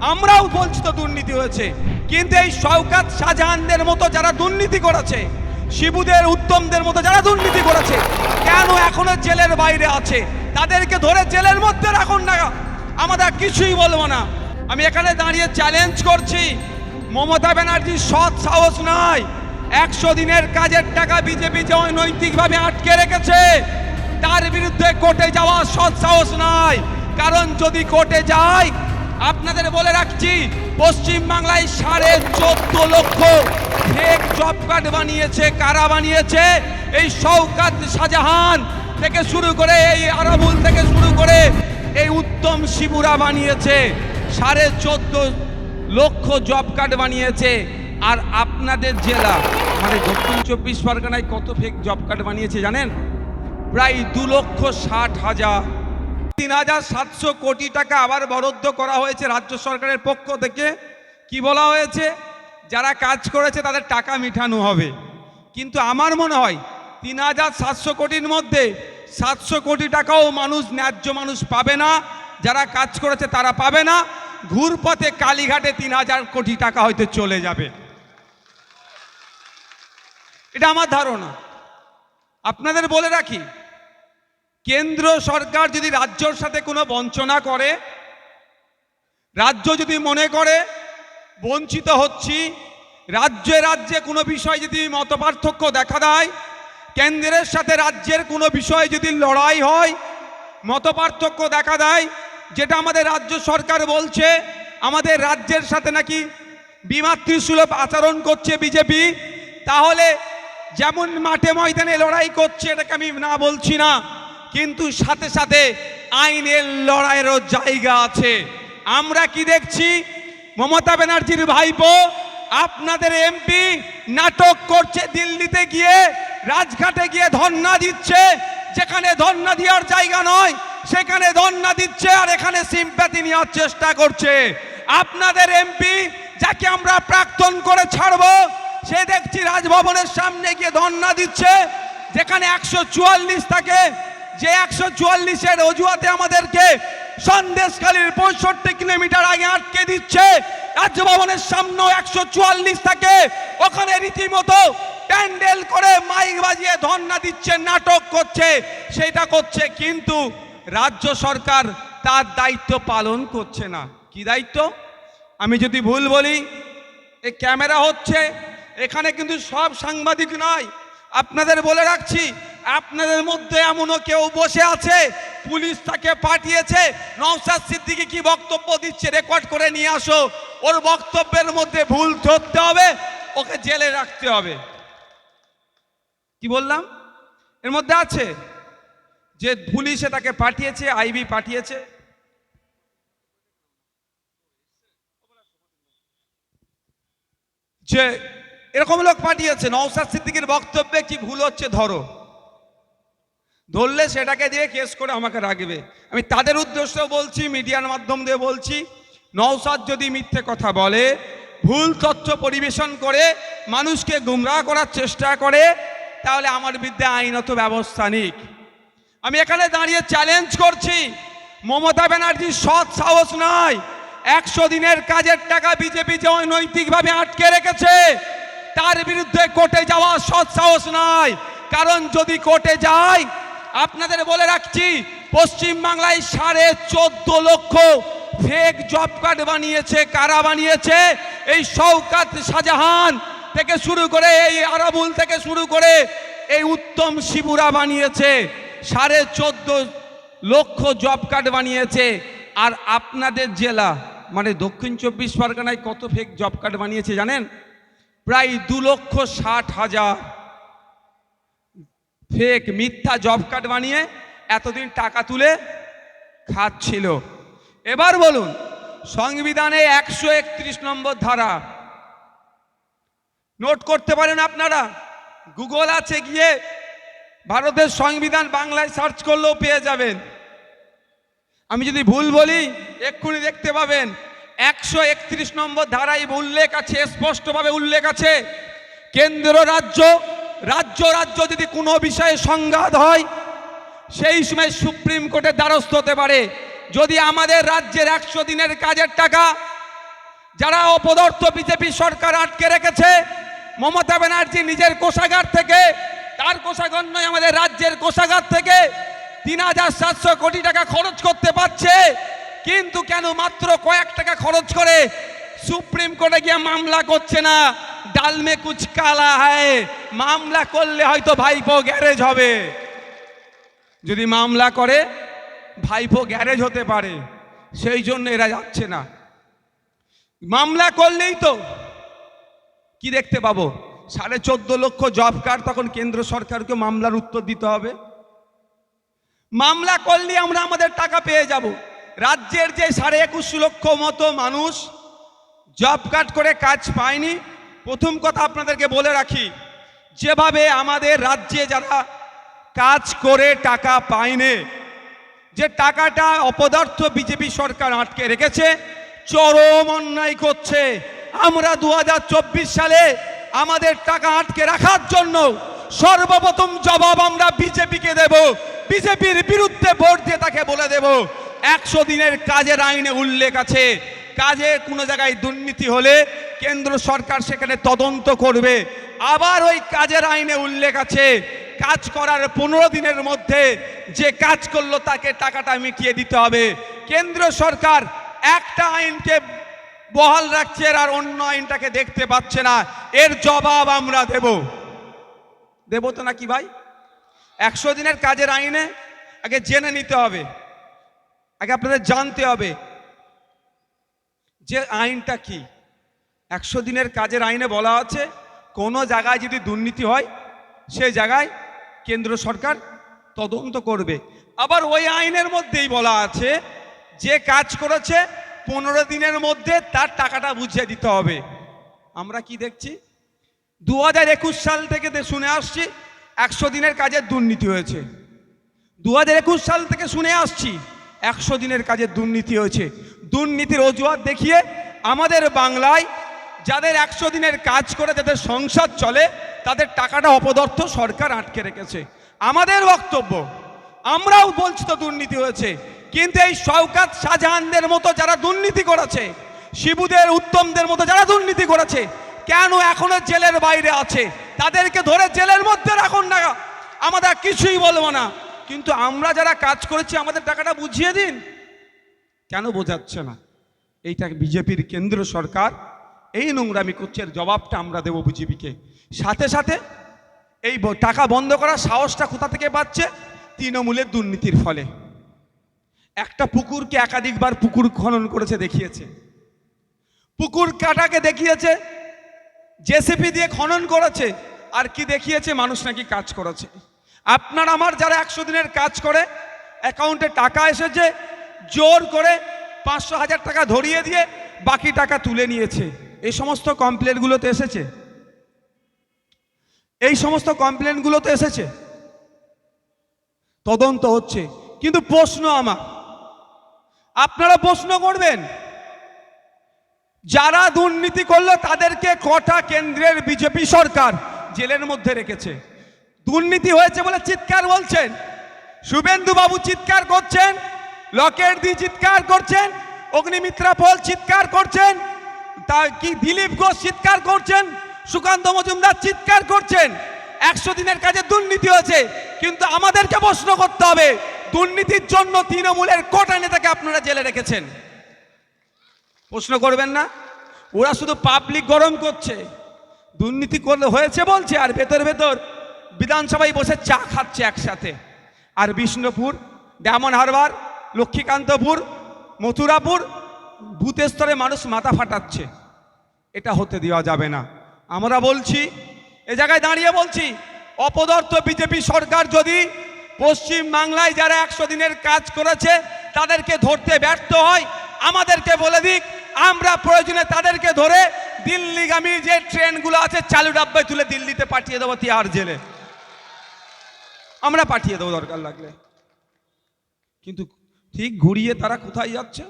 আমরাও বলছি তো দুর্নীতি হয়েছে। কিন্তু এই শওকাত শাহজাহানদের মতো যারা দুর্নীতি করেছে, শিবুদের, উত্তমদের মতো যারা দুর্নীতি করেছে, কেন এখনও জেলের বাইরে আছে? তাদেরকে ধরে জেলের মধ্যে রাখুন না। আমাদের কিছুই বলব না। আমি এখানে দাঁড়িয়ে চ্যালেঞ্জ করছি। মমতা ব্যানার্জির সৎ সাহস নয় একশো দিনের কাজের টাকা বিজেপি যে অনৈতিকভাবে আটকে রেখেছে, তার বিরুদ্ধে কোর্টে যাওয়া সৎ সাহস নয় কারণ যদি কোর্টে যায় আপনাদের বলে রাখছি পশ্চিম বাংলায় সাড়ে চোদ্দ লক্ষ ফেক জব কার্ড বানিয়েছে। কারা বানিয়েছে? এই শওকাত শাহজাহান থেকে শুরু করে, এই আরাবুল থেকে শুরু করে, এই উত্তম শিবুরা বানিয়েছে। সাড়ে চোদ্দ লক্ষ জব কার্ড বানিয়েছে। আর আপনাদের জেলা মানে দক্ষিণ চব্বিশ পরগনায় কত ফেক জব কার্ড বানিয়েছে জানেন? প্রায় দু লক্ষ ষাট হাজার তিন হাজার সাতশো কোটি টাকা আবার বরাদ্দ করা হয়েছে রাজ্য সরকারের পক্ষ থেকে। কি বলা হয়েছে? যারা কাজ করেছে তাদের টাকা মিঠানো হবে। কিন্তু আমার মনে হয় তিন হাজার সাতশো কোটির মধ্যে সাতশো কোটি টাকাও মানুষ, ন্যায্য মানুষ পাবে না। যারা কাজ করেছে তারা পাবে না। ঘুরপথে কালীঘাটে তিন হাজার কোটি টাকা হয়তো চলে যাবে। এটা আমার ধারণা। আপনাদের বলে রাখি কেন্দ্র সরকার যদি রাজ্যর সাথে কোনো বঞ্চনা করে, রাজ্য যদি মনে করে, বঞ্চিত হচ্ছি, রাজ্যে রাজ্যে কোনো বিষয় যদি মতপার্থক্য দেখা দেয়, কেন্দ্রের সাথে রাজ্যের কোনো বিষয়ে যদি লড়াই হয়, মতপার্থক্য দেখা দেয়, যেটা আমাদের রাজ্য সরকার বলছে, আমাদের রাজ্যের সাথে নাকি বিমাতৃসুলভ আচরণ করছে বিজেপি, তাহলে যেমন মাঠে ময়দানে লড়াই করছে, এটাকে আমি না বলছি না। কিন্তু সাথে সাথে আইনের লড়াইয়েরও জায়গা আছে। আমরা কি দেখছি? মমতা ব্যানার্জির ভাইপো, আপনাদের এমপি নাটক করছে দিল্লিতে গিয়ে, রাজঘাটে গিয়ে ধর্ণা দিচ্ছে, যেখানে ধর্ণা দেওয়ার জায়গা নয়, সেখানে ধর্ণা দিচ্ছে আর এখানে সিম্প্যাথি নেওয়ার চেষ্টা করছে। আপনাদের এমপি যাকে আমরা প্রাক্তন করে ছাড়বো, সে দেখছি রাজভবনের সামনে গিয়ে ধর্ণা দিচ্ছে, যেখানে একশো চুয়াল্লিশ থাকে যে একশো চুয়াল্লিশের অজুহাতে আমাদেরকে সন্দেশখালীর পঁয়ষট্টি কিলোমিটার আগে আটকে দিচ্ছে। রাজ্যভবনের সামনে একশো চুয়াল্লিশ থাকে। ওখানে রীতিমতো প্যান্ডেল করে মাইক বাজিয়ে ধর্ণা দিচ্ছে, নাটক করছে। সেটা করছে কিন্তু রাজ্য সরকার তার দায়িত্ব পালন করছে না। কি দায়িত্ব? আমি যদি ভুল বলি এই ক্যামেরা হচ্ছে, এখানে কিন্তু সব সাংবাদিক নয়। আপনাদের বলে রাখছি আপনাদের মধ্যে এমনও কেউ বসে আছে? পুলিশ তাকে পাঠিয়েছে। নওশাদ সিদ্দিকি কি বক্তব্য দিচ্ছে? রেকর্ড করে নিয়ে আসো। ওর বক্তব্যের মধ্যে ভুল ধরতে হবে, ওকে জেলে রাখতে হবে। কি বললাম? এর মধ্যে আছে যে পুলিশে তাকে পাঠিয়েছে, আইবি পাঠিয়েছে। যে এরকম লোক পাঠিয়েছে নওসাদ সিদ্দিকির বক্তব্যে কি ভুল হচ্ছে ধরো। ধরলে সেটাকে দিয়ে কেস করে আমাকে রাখবে। আমি তাদের উদ্দেশ্য বলছি, মিডিয়ার মাধ্যম দিয়ে বলছি নওসাদ যদি মিথ্যে কথা বলে, ভুল তথ্য পরিবেশন করে, মানুষকে গুমরাহ করার চেষ্টা করে, তাহলে আমার বিরুদ্ধে আইনত ব্যবস্থা নিক। আমি এখানে দাঁড়িয়ে চ্যালেঞ্জ করছি, মমতা ব্যানার্জির সৎ সাহস নয় একশো দিনের কাজের টাকা বিজেপি যে অনৈতিকভাবে আটকে রেখেছে, তার বিরুদ্ধে কোর্টে যাওয়া সৎ সাহস নয় কারণ যদি কোর্টে যায় আপনাদের বলে রাখছি, পশ্চিম বাংলায় সাড়ে চোদ্দ লক্ষ ফেক জব কার্ড বানিয়েছে, কারা বানিয়েছে? এই শওকাত শাহজাহান থেকে শুরু করে, এই আরাবুল থেকে শুরু করে, এই উত্তম শিবুরা বানিয়েছে, সাড়ে চোদ্দ লক্ষ জব কার্ড বানিয়েছে। আর আপনাদের জেলা মানে দক্ষিণ চব্বিশ পরগনায় কত ফেক জব কার্ড বানিয়েছে জানেন? প্রায় দু লক্ষ ষাট হাজার ফেক মিথ্যা জব কার্ড বানিয়ে এতদিন টাকা তুলে খাচ্ছিল। এবার বলুন, সংবিধানে একশো একত্রিশ নম্বর ধারা। নোট করতে পারেন আপনারা? গুগল আছে গিয়ে ভারতের সংবিধান বাংলায় সার্চ করলেও পেয়ে যাবেন। আমি যদি ভুল বলি, এক্ষুনি দেখতে পাবেন। একশো একত্রিশ নম্বর ধারায় উল্লেখ আছে, স্পষ্টভাবে উল্লেখ আছে, কেন্দ্র, রাজ্য রাজ্য রাজ্য যদি কোনো বিষয়ে সংঘাত হয়, সেই সময় সুপ্রিম কোর্টের দ্বারস্থ হতে পারে। যদি আমাদের রাজ্যের একশো দিনের কাজের টাকা যারা অপদর্থ বিজেপি সরকার আটকে রেখেছে, মমতা ব্যানার্জি নিজের কোষাগার থেকে, তার কোষাগার নয়, আমাদের রাজ্যের কোষাগার থেকে তিন হাজার সাতশো কোটি টাকা খরচ করতে পারছে। কিন্তু কেন মাত্র কয়েক টাকা খরচ করে সুপ্রিম কোর্টে গিয়ে মামলা করছে না? ডালমে কুচ কালা হয়। মামলা করলে হয়তো ভাইপো গ্যারেজ হবে। যদি মামলা করে, ভাইপো গ্যারেজ হতে পারে। সেই জন্য এরা যাচ্ছে না। মামলা করলেই তো কি দেখতে পাবো? সাড়ে চোদ্দ লক্ষ জব কার্ড তখন কেন্দ্র সরকারকে মামলার উত্তর দিতে হবে। মামলা করলে আমরা আমাদের টাকা পেয়ে যাব। রাজ্যের যে সাড়ে একুশ লক্ষ মতো মানুষ জব কার্ড করে কাজ পায়নি, প্রথম কথা আপনাদেরকে বলে রাখি যেভাবে আমাদের রাজ্যে যারা কাজ করে টাকা পায়নি, যে টাকাটা অপদার্থ বিজেপি সরকার আটকে রেখেছে, চরম অন্যায় করছে। আমরা দু হাজার চব্বিশ সালে আমাদের টাকা আটকে রাখার জন্য সর্বপ্রথম জবাব আমরা বিজেপিকে দেব। বিজেপির বিরুদ্ধে ভোট দিয়ে তাকে বলে দেব। একশো দিনের কাজের আইনে উল্লেখ আছে। কাজে কোনো জায়গায় দুর্নীতি হলে কেন্দ্র সরকার সেখানে তদন্ত করবে। আবার ওই কাজের আইনে উল্লেখ আছে, কাজ করার পনেরো দিনের মধ্যে যে কাজ করল তাকে টাকাটা মিটিয়ে দিতে হবে। কেন্দ্র সরকার একটা আইনকে বহাল রাখছে আর অন্য আইনটাকে দেখতে পাচ্ছে না। এর জবাব আমরা দেব। দেব তো নাকি ভাই? একশো দিনের কাজের আইনে আগে জেনে নিতে হবে। আগে আপনাদের জানতে হবে। যে আইনটা কি? একশো দিনের কাজের আইনে বলা আছে, কোনো জায়গায় যদি দুর্নীতি হয় সেই জায়গায় কেন্দ্র সরকার তদন্ত করবে। আবার ওই আইনের মধ্যেই বলা আছে, যে কাজ করেছে, পনেরো দিনের মধ্যে তার টাকাটা বুঝিয়ে দিতে হবে। আমরা কি দেখছি? দু হাজার একুশ সাল থেকে শুনে আসছি, একশো দিনের কাজের দুর্নীতি হয়েছে। দু হাজার একুশ সাল থেকে শুনে আসছি, একশো দিনের কাজের দুর্নীতি হয়েছে। দুর্নীতির অজুহাত দেখিয়ে আমাদের বাংলায় যাদের একশো দিনের কাজ করে যাদের সংসার চলে, তাদের টাকাটা অপদর্থ সরকার আটকে রেখেছে। আমাদের বক্তব্য, আমরাও বলছি তো দুর্নীতি হয়েছে, কিন্তু এই শওকাত শাহজাহানদের মতো যারা দুর্নীতি করেছে, শিবুদের, উত্তমদের মতো যারা দুর্নীতি করেছে, কেন এখনও জেলের বাইরে আছে? তাদেরকে ধরে জেলের মধ্যে রাখুন না। আমরা কিছুই বলব না। কিন্তু আমরা যারা কাজ করেছি, আমাদের টাকাটা বুঝিয়ে দিন। কেন বোঝাচ্ছে না? এইটা বিজেপির কেন্দ্র সরকার, এই নোংরামি করছে, এর জবাবটা আমরা দেবো বিজেপিকে। সাথে সাথে এই টাকা বন্ধ করার সাহসটা কোথা থেকে পাচ্ছে? তৃণমূলের দুর্নীতির ফলে। একটা পুকুরকে একাধিকবার পুকুর খনন করেছে, দেখিয়েছে। পুকুর কাটাকে দেখিয়েছে, জেসিপি দিয়ে খনন করেছে, আর কি দেখিয়েছে, মানুষ নাকি কাজ করেছে। আপনার, আমার যারা একশো দিনের কাজ করে, অ্যাকাউন্টে টাকা এসেছে জোর করে পাঁচশো হাজার টাকা ধরিয়ে দিয়ে বাকি টাকা তুলে নিয়েছে। এই সমস্ত কমপ্লেনগুলোতে এসেছে? এই সমস্ত কমপ্লেনগুলোতে এসেছে? তদন্ত হচ্ছে। কিন্তু প্রশ্ন আমার, আপনারা প্রশ্ন করবেন, যারা দুর্নীতি করল তাদেরকে কটা কেন্দ্রের বিজেপি সরকার জেলের মধ্যে রেখেছে? দুর্নীতি হয়েছে বলে চিৎকার বলছেন? শুভেন্দু বাবু চিৎকার করছেন? লকেট দি চিৎকার করছেন, অগ্নিমিত্রা পল চিৎকার করছেন, তা কি দিলীপ ঘোষ চিৎকার করছেন, সুকান্ত মজুমদার চিৎকার করছেন, একশো দিনের কাজে দুর্নীতি হয়েছে, কিন্তু আমাদেরকে প্রশ্ন করতে হবে, দুর্নীতির জন্য তৃণমূলের কোটা নেতাকে আপনারা জেলে রেখেছেন? প্রশ্ন করবেন না? ওরা শুধু পাবলিক গরম করছে, দুর্নীতি করলে হয়েছে বলছে, আর ভেতর ভেতর বিধানসভায় বসে চা খাচ্ছে একসাথে। আর বিষ্ণুপুর, ডায়মন্ড হারবার লক্ষ্মীকান্তপুর, মথুরাপুর বুথ স্তরে মানুষ মাথা ফাটাচ্ছে। এটা হতে দেওয়া যাবে না। আমরা বলছি, এ জায়গায় দাঁড়িয়ে বলছি, অপদার্থ বিজেপি সরকার যদি পশ্চিম বাংলায় যারা একশো দিনের কাজ করেছে, তাদেরকে ধরতে ব্যর্থ হয়, আমাদেরকে বলে দিক, আমরা প্রয়োজনে তাদেরকে ধরে দিল্লিগামী যে ট্রেনগুলো আছে, চালু ডাব্বায় তুলে দিল্লিতে পাঠিয়ে দেবো তিহার জেলে। আমরা পাঠিয়ে দেবো দরকার লাগলে। কিন্তু ঠিক ঘুরিয়ে তারা কোথায় যাচ্ছে?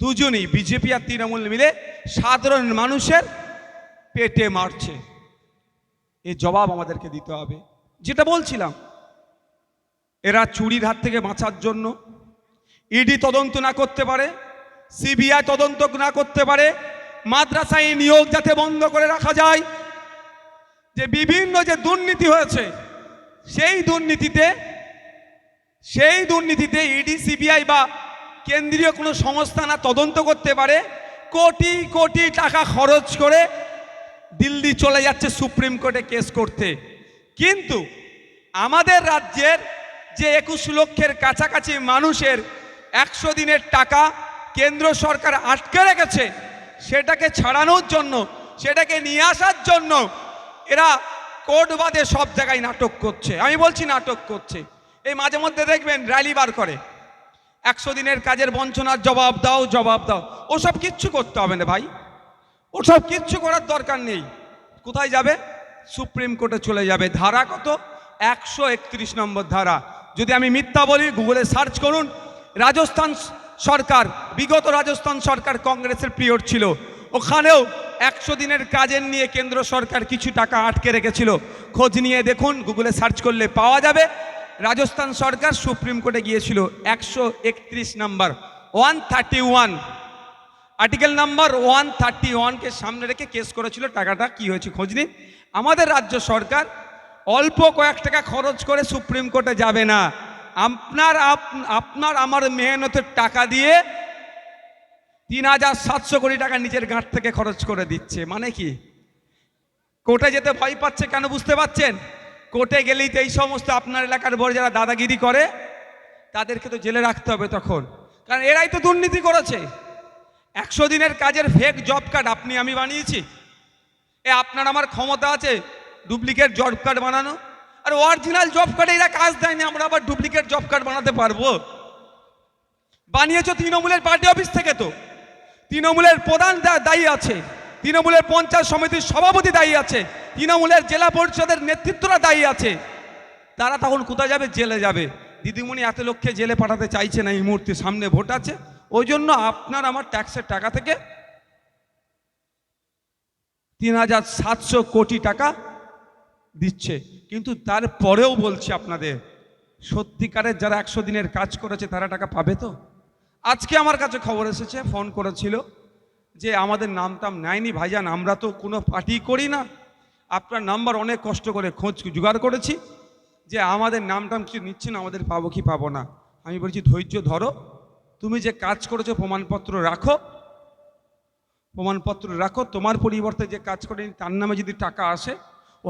দুজনেই বিজেপি আর তৃণমূল মিলে সাধারণ মানুষের পেটে মারছে। এ জবাব আমাদেরকে দিতে হবে। যেটা বলছিলাম, এরা চুরির হাত থেকে বাঁচার জন্য ইডি তদন্ত না করতে পারে, সিবিআই তদন্ত না করতে পারে, মাদ্রাসায় নিয়োগ যাতে বন্ধ করে রাখা যায়, যে বিভিন্ন যে দুর্নীতি হয়েছে, সেই দুর্নীতিতে সেই দুর্নীতিতে ইডি, সিবিআই বা কেন্দ্রীয় কোনো সংস্থা না তদন্ত করতে পারে, কোটি কোটি টাকা খরচ করে দিল্লি চলে যাচ্ছে সুপ্রিম কোর্টে কেস করতে। কিন্তু আমাদের রাজ্যের যে একুশ লক্ষের কাছাকাছি মানুষের একশো দিনের টাকা কেন্দ্র সরকার আটকে রেখেছে, সেটাকে ছাড়ানোর জন্য, সেটাকে নিয়ে আসার জন্য এরা কোর্ট বাদে সব জায়গায় নাটক করছে। আমি বলছি নাটক করছে। এই মাঝে মধ্যে দেখবেন র্যালি বার করে। একশো দিনের কাজের বঞ্চনার জবাব দাও জবাব দাও। ওসব কিচ্ছু করতে হবে না ভাই। ওসব কিচ্ছু করার দরকার নেই। কোথায় যাবে? সুপ্রিম কোর্টে চলে যাবে। ধারা কত? একশো একত্রিশ নম্বর ধারা। যদি আমি মিথ্যা বলি, গুগলে সার্চ করুন, রাজস্থান সরকার, বিগত রাজস্থান সরকার কংগ্রেসের পিরিয়ড ছিল। ওখানেও একশো দিনের কাজের নিয়ে কেন্দ্র সরকার কিছু টাকা আটকে রেখেছিল। খোঁজ নিয়ে দেখুন, গুগলে সার্চ করলে পাওয়া যাবে। রাজস্থান সরকার সুপ্রিম কোর্টে গিয়েছিল একশো একত্রিশ number one thirty one article number one thirty ওয়ানকে সামনে রেখে কেস করেছিল, টাকাটা কি হয়েছে খোঁজ নিন। আমাদের রাজ্য সরকার অল্প কয়েক টাকা খরচ করে সুপ্রিম কোর্টে যাবে না। আপনার আপ- আপনার আমার মেহনতের টাকা দিয়ে তিন হাজার সাতশো কোটি টাকা নিজের গাঁট থেকে খরচ করে দিচ্ছে। মানে কি? কোর্টে যেতে ভয় পাচ্ছে কেন বুঝতে পাচ্ছেন কোর্টে গেলেই তো এই সমস্ত আপনার এলাকার বড় যারা দাদাগিরি করে, তাদেরকে তো জেলে রাখতে হবে তখন। কারণ এরাই তো দুর্নীতি করেছে। একশো দিনের কাজের ফেক জব কার্ড আপনি, আমি বানিয়েছি। এ আপনার আমার ক্ষমতা আছে ডুপ্লিকেট জব কার্ড বানানো। আর অরিজিনাল জব কার্ডে এরা কাজ দেয়নি, আমরা আবার ডুপ্লিকেট জব কার্ড বানাতে পারব। বানিয়েছ তৃণমূলের পার্টি অফিস থেকে তো। তৃণমূলের প্রধান দায়ী আছে। তৃণমূলের পঞ্চায়েত সমিতির সভাপতি দায়ী আছে, তৃণমূলের জেলা পরিষদের নেতৃত্বরা দায়ী আছে। তারা তখন কোথায় যাবে? জেলে যাবে। দিদিমণি এত লক্ষ্যে জেলে পাঠাতে চাইছে না, এই মুহূর্তে সামনে ভোট আছে। ওই জন্য আপনার আমার ট্যাক্সের টাকা থেকে তিন হাজার সাতশো কোটি টাকা দিচ্ছে। কিন্তু তারপরেও বলছি আপনাদের, সত্যিকারের যারা একশো দিনের কাজ করেছে, তারা টাকা পাবে তো? আজকে আমার কাছে খবর এসেছে, ফোন করেছিল। যে আমাদের নাম টাম নেয়নি ভাইজান, আমরা তো কোনো পার্টি করি না। আপনার নাম্বার অনেক কষ্ট করে খোঁজ জোগাড় করেছি যে আমাদের নাম টাম কিছু নিচ্ছে না, আমাদের পাবো কি পাবো না। আমি বলছি, ধৈর্য ধরো, তুমি যে কাজ করেছ প্রমাণপত্র রাখো প্রমাণপত্র রাখো, তোমার পরিবর্তে যে কাজ করেনি তার নামে যদি টাকা আসে, ও